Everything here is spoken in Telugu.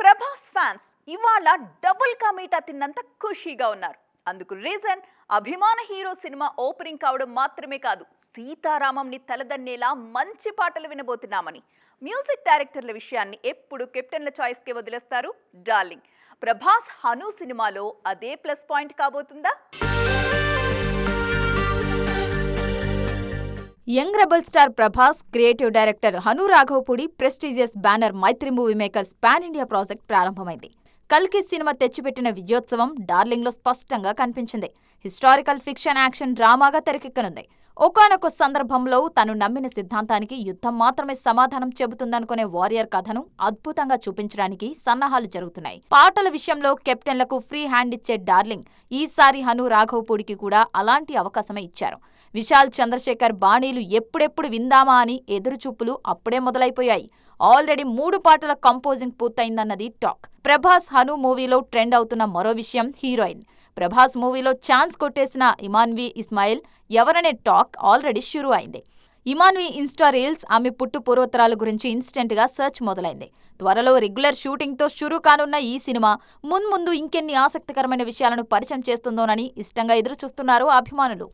ప్రభాస్ ఫ్యాన్స్ ఇవాళ డబుల్ కా మీటా తిన్నంత ఖుషీగా ఉన్నారు. అందుకు రీజన్ అభిమాన హీరో సినిమా ఓపెనింగ్ కావడం మాత్రమే కాదు సీతారామంని తలదన్నేలా మంచి పాటలు వినబోతున్నామని. మ్యూజిక్ డైరెక్టర్ల విషయాన్ని ఎప్పుడు కెప్టెన్ల చాయిస్కే వదిలేస్తారు? డార్లింగ్ ప్రభాస్ హను సినిమాలో అదే plus point కాబోతుందా? Young rebel star Prabhas creative director Hanu Raghavapudi prestigious banner Mythri movie makers pan India project ప్రారంభమైంది. కల్కి సినిమా తెచ్చిపెట్టిన విజయోత్సవం డార్లింగ్లో స్పష్టంగా కనిపించింది. హిస్టారికల్ ఫిక్షన్ యాక్షన్ డ్రామాగా తెరకెక్కనుంది. ఒకానొక సందర్భంలో తను నమ్మిన సిద్ధాంతానికి యుద్ధం మాత్రమే సమాధానం చెబుతుందనుకునే వారియర్ కథను అద్భుతంగా చూపించడానికి సన్నాహాలు జరుగుతున్నాయి. పాటల విషయంలో కెప్టెన్లకు ఫ్రీ హ్యాండ్ ఇచ్చే డార్లింగ్ ఈసారి హను రాఘవపూడికి కూడా అలాంటి అవకాశమే ఇచ్చారు. విశాల్ చంద్రశేఖర్ బాణీలు ఎప్పుడెప్పుడు విందామా అని ఎదురుచూపులు అప్పుడే మొదలైపోయాయి. ఆల్రెడీ మూడు పాటల కంపోజింగ్ పూర్తయిందన్నది టాక్. ప్రభాస్ హను మూవీలో ట్రెండ్ అవుతున్న మరో విషయం హీరోయిన్. ప్రభాస్ మూవీలో ఛాన్స్ కొట్టేసిన ఇమాన్వి ఇస్మాయిల్ ఎవరనే టాక్ ఆల్రెడీ షురూ అయింది ఇమాన్వి ఇన్స్టా రీల్స్ ఆమె పుట్టు పూర్వోత్తరాల గురించి ఇన్స్టెంట్గా సెర్చ్ మొదలైంది. త్వరలో రెగ్యులర్ షూటింగ్తో షురూ కానున్న ఈ సినిమా మున్ముందు ఇంకెన్ని ఆసక్తికరమైన విషయాలను పరిచయం చేస్తుందోనని ఇష్టంగా ఎదురుచూస్తున్నారు అభిమానులు.